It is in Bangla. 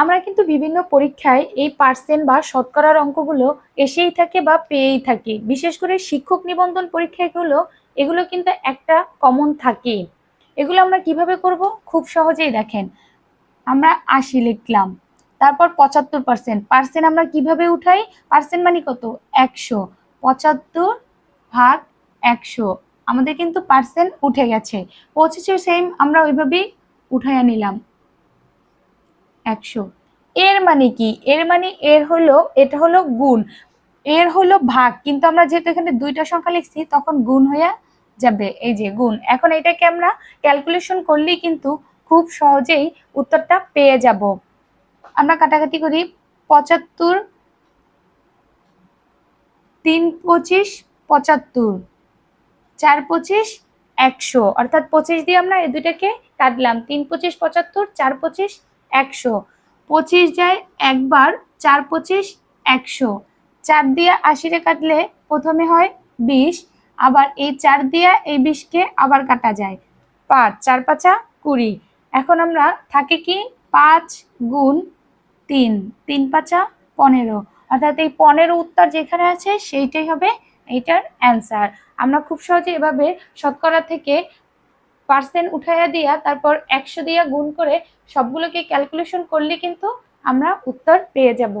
আমরা কিন্তু বিভিন্ন পরীক্ষায় এই পার্সেন্ট বা শতকরার অঙ্কগুলো এসেই থাকে বা পেয়েই থাকি। বিশেষ করে শিক্ষক নিবন্ধন পরীক্ষাগুলো, এগুলো কিন্তু একটা কমন থাকে এগুলো আমরা কীভাবে করব? খুব সহজেই দেখেন। আমরা আশি লিখলাম, তারপর পঁচাত্তর পার্সেন্ট পার্সেন্ট আমরা কীভাবে উঠাই? পার্সেন্ট মানে কত? একশো। পঁচাত্তর ভাগ একশো। আমাদের কিন্তু পার্সেন্ট উঠে গেছে। পঁচিশে সেম আমরা ওইভাবেই উঠাইয়া নিলাম। একশো। এর মানে কি? এর মানে এর হলো, এটা হলো গুণ। এর হলো ভাগ। কিন্তু আমরা যেহেতু এখানে দুইটা সংখ্যা লিখছি, তখন গুণ হইয়া যাবে। এই যে গুণ। এখন এটাকে আমরা ক্যালকুলেশন করলেই কিন্তু খুব সহজেই উত্তরটা পেয়ে যাব। আমরা কাটাকাটি করি পঁচাত্তর তিন পঁচিশ পঁচাত্তর, চার পঁচিশ একশো। অর্থাৎ পঁচিশ দিয়ে আমরা এই দুইটাকে কাটলাম। তিন পঁচিশ পঁচাত্তর, চার পঁচিশ একশো। পঁচিশ যায় একবার, চার পঁচিশ একশো। চার দিয়ে আশিরে কাটলে প্রথমে হয় বিশ, আবার এই চার দিয়ে এই বিশকে আবার কাটা যায় পাঁচ, চার পাঁচা কুড়ি। এখন আমরা থাকে কি পাঁচ গুণ তিন তিন পাঁচা পনেরো। অর্থাৎ এই পনেরো উত্তর যেখানে আছে সেইটাই হবে এইটার অ্যান্সার। আমরা খুব সহজে এভাবে শতকরা থেকে পার্সেন্ট উঠাইয়া দিয়া তারপর একশো দিয়া গুণ করে সবগুলোকে ক্যালকুলেশন করলে কিন্তু আমরা উত্তর পেয়ে যাব।